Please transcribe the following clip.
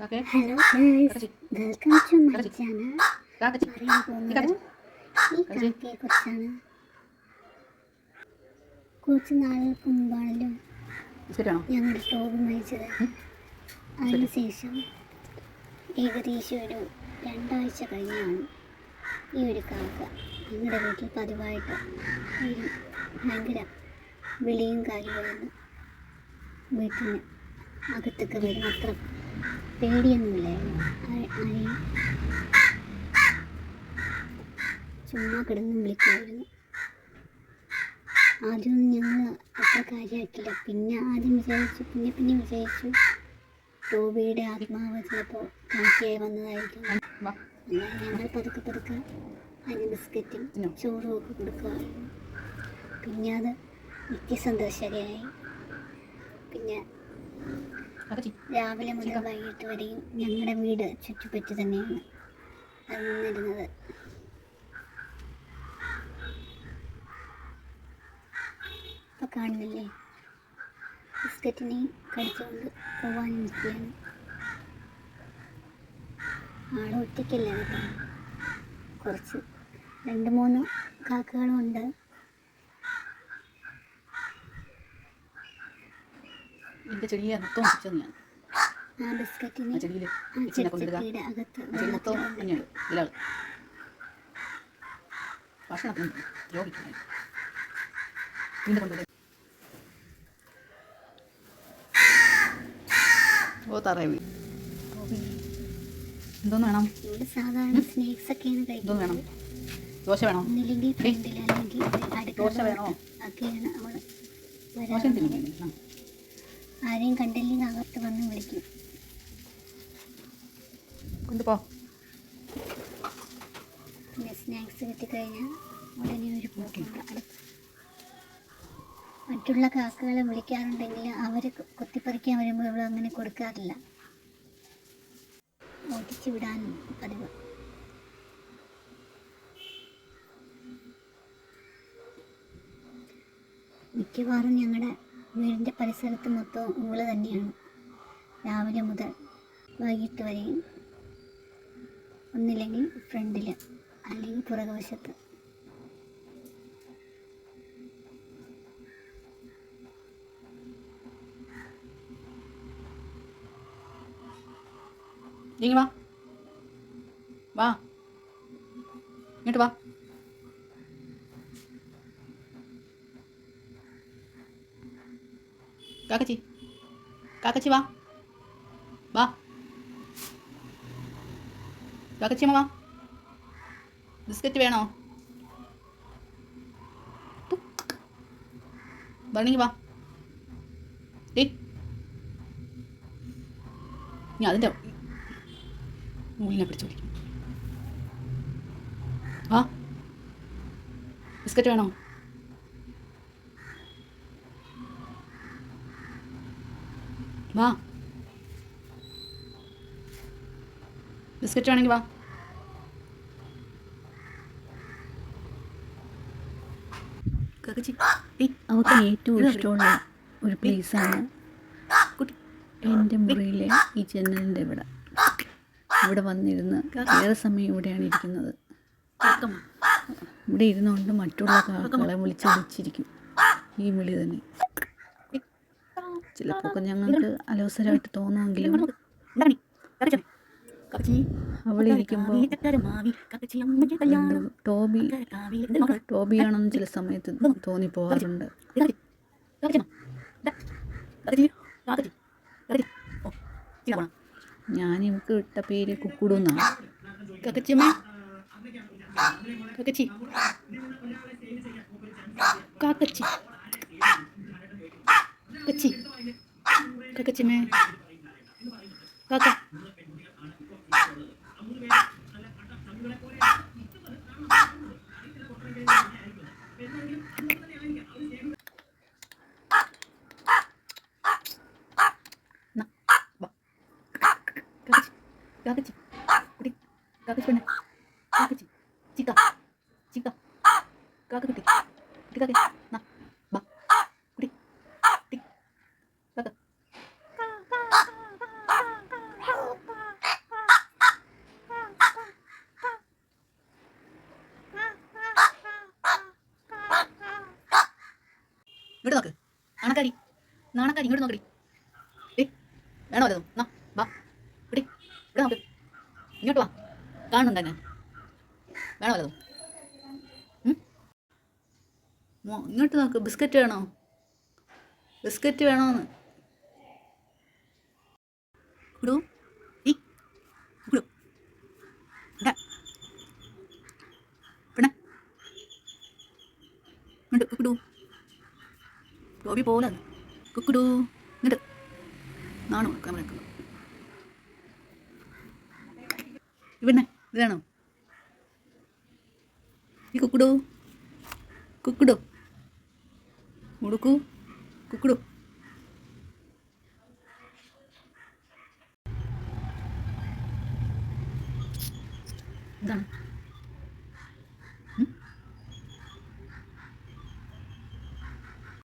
Hello welcome to my Kadachi. Channel കാക്കച്ചി പറയാൻ പോകുന്നത് ഈ കാക്കയെ കുറിച്ചാണ് കുറച്ച് നാളുകൾക്ക് മുമ്പാണല്ലോ ഞങ്ങളുടെ സ്റ്റോവ് മേടിച്ചത്. അതിനുശേഷം ഏകദേശം ഒരു രണ്ടാഴ്ച കഴിഞ്ഞാണ് ഈ ഒരു കാക്ക ഞങ്ങളുടെ വീട്ടിൽ പതിവായിട്ട് വരും. ഭയങ്കര വിളിയും കാര്യങ്ങളും വീട്ടിന് അകത്തൊക്കെ വരും. അത്ര പേടിയൊന്നുമില്ലായിരുന്നു ആരെയും ചുമ്മാ കിടന്ന് വിളിക്കുമായിരുന്നു. ആദ്യമൊന്നും ഞങ്ങൾ അത്ര കാര്യമാക്കില്ല പിന്നെ ആദ്യം വിചാരിച്ചു പിന്നെ പിന്നെ വിചാരിച്ചു. ടോബിയുടെ ആത്മാവ് ചിലപ്പോൾ കാക്കിയായി വന്നതായിരിക്കും. എന്നാൽ ഞങ്ങൾ പതുക്കെ പതുക്കെ അതിന് ബിസ്ക്കറ്റും. ചോറും ഒക്കെ കൊടുക്കുമായിരുന്നു. പിന്നെ അത് നിത്യസന്ദർശകയായി പിന്നെ രാവിലെ മുതൽ വൈകിട്ട് വരെയും ഞങ്ങളുടെ വീട് ചുറ്റിപ്പറ്റി തന്നെയാണ് അത് നിന്നിരുന്നത് ഇപ്പൊ കാണുന്നില്ലേ? ബിസ്ക്കറ്റിനെ കടിച്ചുകൊണ്ട് പോവാൻ നിൽക്കുകയാണ്. ഒറ്റയ്ക്കല്ല കേട്ടോ കുറച്ച് രണ്ട് മൂന്ന് കാക്കകളും എന്റെ ചെടിയെ മൊത്തം വെച്ചത് ഞാൻ. ആ ചെടിയിൽ ചെടി മൊത്തം മഞ്ഞൾ ഇതിലാണ് ഭക്ഷണത്തിന് ദ്രോഹിക്കുന്നു വീണ്ടും കൊണ്ടുവരും. ഓ തറവി എന്തോന്ന് വേണം? സാധാരണ സ്നേക്സ് ഒക്കെയാണ് എന്തോന്ന് വേണം? ദോശ വേണോ? ദോശ വേണോ? ദോശ എന്തിനാ തിന്നു ആരെയും കണ്ടില്ലെങ്കിൽ അകത്ത് വന്ന് വിളിക്കും. കൊണ്ടുപോ പിന്നെ സ്നാക്സ് കിട്ടിക്കഴിഞ്ഞാൽ ഉടനെ ഒരു പോക്കുണ്ട് മറ്റുള്ള കാക്കകളെ വിളിക്കാറുണ്ടെങ്കിൽ അവർ കൊത്തിപ്പറിക്കാൻ വരുമ്പോൾ ഇവിടെ അങ്ങനെ കൊടുക്കാറില്ല. ഓടിച്ചു വിടാനും പതിവ്. മിക്കവാറും ഞങ്ങളുടെ വീടിന്റെ പരിസരത്ത് മൊത്തം ഊൾ തന്നെയാണ്. രാവിലെ മുതൽ വൈകിട്ട് വരെയും ഒന്നില്ലെങ്കിൽ ഫ്രണ്ടിൽ അല്ലെങ്കിൽ പുറകുവശത്ത്. വാ. വാ. ഇങ്ങോട്ട് വാ. കാക്കച്ചി കാക്കച്ചി വാ വാ കാക്കച്ചി വാ ബിസ്ക്കറ്റ് വേണോ വേണമെങ്കിൽ വാ ഏ ഞാൻ അതിന്റെ മുള്ളിനെ പിടിച്ചു പിടിക്കും ആ ബിസ്ക്കറ്റ് വേണോ വാ. ബിസ്ക്കറ്റ് വേണമെങ്കിൽ വാ. അവൾക്ക് ഏറ്റവും ഇഷ്ടമുള്ള ഒരു പ്ലേസാണ് എന്റെ മുറിയിലെ ഈ ജനലിന്റെ ഇവിടെ. ഇവിടെ വന്നിരുന്ന് ഏറെ സമയം ഇവിടെയാണ് ഇരിക്കുന്നത്. ഇവിടെ ഇരുന്നുകൊണ്ട് മറ്റുള്ള കാക്കളെ വിളിച്ച് വിളിച്ചിരിക്കും. ഈ വിളി തന്നെ. ചിലപ്പോൾ ഞങ്ങൾക്ക് അലോസരായിട്ട് തോന്നുമെങ്കിലും എന്ത് ടോബി ടോബിയാണെന്ന് ചില സമയത്ത് തോന്നിപ്പോവാറുണ്ട് ഞാൻ ഇവക്ക് ഇട്ട പേര് കുക്കുടു എന്നാണ് കാക്കച്ചി കക്കച്ചി കാക്കച്ചി കാക്ക. ന, വാ. കാക്കച്ചി കാക്കച്ചി. കുടി കാക്കച്ചി പെണ്ണെ. കാക്കച്ചി ചിക്ക ചിക്ക. കാക്ക കുട്ടി കുട്ടി കാക്ക നാ ബാ കുടി കുട്ടി കാക്ക കാര്യം ഇങ്ങോട്ട് നോക്കടി ഏ വേണോ വല്ലതും എന്നാ വാ. ഇവിടെ ഇവിടെ നോക്ക് ഇങ്ങോട്ട് വാ. കാണുന്നുണ്ട് എന്നെ വേണോ വല്ലതും ഇങ്ങോട്ട് നോക്ക്. ബിസ്ക്കറ്റ് വേണോ? ബിസ്ക്കറ്റ് വേണോന്ന്. കുടു ഈ കുടു. ഇവിടെ പിന്നെ ഇങ്ങോട്ട് കുക്കുടു ടോബി കുക്കുടു ഇങ്ങോട്ട് നാണോ ക്യാമറ ഇവിടെ ഇതാണോ ഈ കുക്കുടു? കുക്കുടു? മുടുക്കു. കുക്കുടു? ഇതാണ്.